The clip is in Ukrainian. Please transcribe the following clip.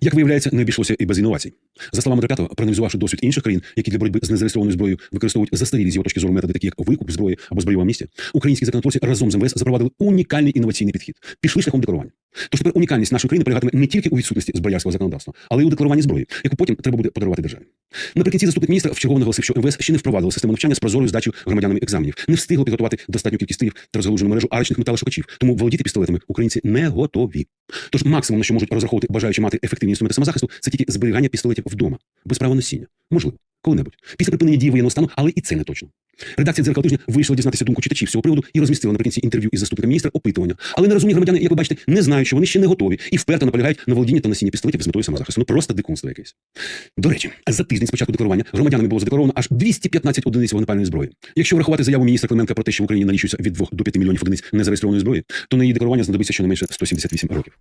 Як виявляється, не обійшлося і без інновацій. За словами Дракатова, проаналізувавши досвід інших країн, які для боротьби з незареєстрованою зброєю використовують застарілі з його точки зору методи, такі як викуп зброї або збройова місця, українські законотворці разом з МВС запровадили унікальний інноваційний підхід, пішли шляхом декларування. Тож тепер унікальність нашої країни полягатиме не тільки у відсутності зброярського законодавства, але й у декларуванні зброї, яку потім треба буде подарувати державі. Наприкінці заступник міністра вчергово наголосив, що МВС ще не впровадило систему навчання з прозорою здачею громадянами екзаменів, не встигло підготувати достатню кількість тирів та розгалужену мережу арочних металошукачів, тому володіти пістолетами українці не готові. Тож максимум, на що можуть розраховувати бажаючи мати ефективні інструменти самозахисту, це тільки зберігання пістолетів вдома, без права носіння. Можливо, коли-небудь. Після припинення дії воєнного стану, але і це не точно. Редакція дзеркала тижня вирішила дізнатися думку читачів з цього приводу і розмістила наприкінці інтерв'ю із заступником міністра опитування. Але нерозумні громадяни, як ви бачите, не знають, що вони ще не готові і вперто наполягають на володінні та носінні пістолетів з метою самозахисту. Ну просто дикунство якесь. До речі, за тиждень з декларування громадянами було задекларовано аж 215 одиниць вогнепальної зброї. Якщо врахувати заяву міністра Клименка про те, що в Україні налічується від 2 до 5 мільйонів одиниць незареєстрованої зброї, то на її декларування знадобиться щонайменше 178 років.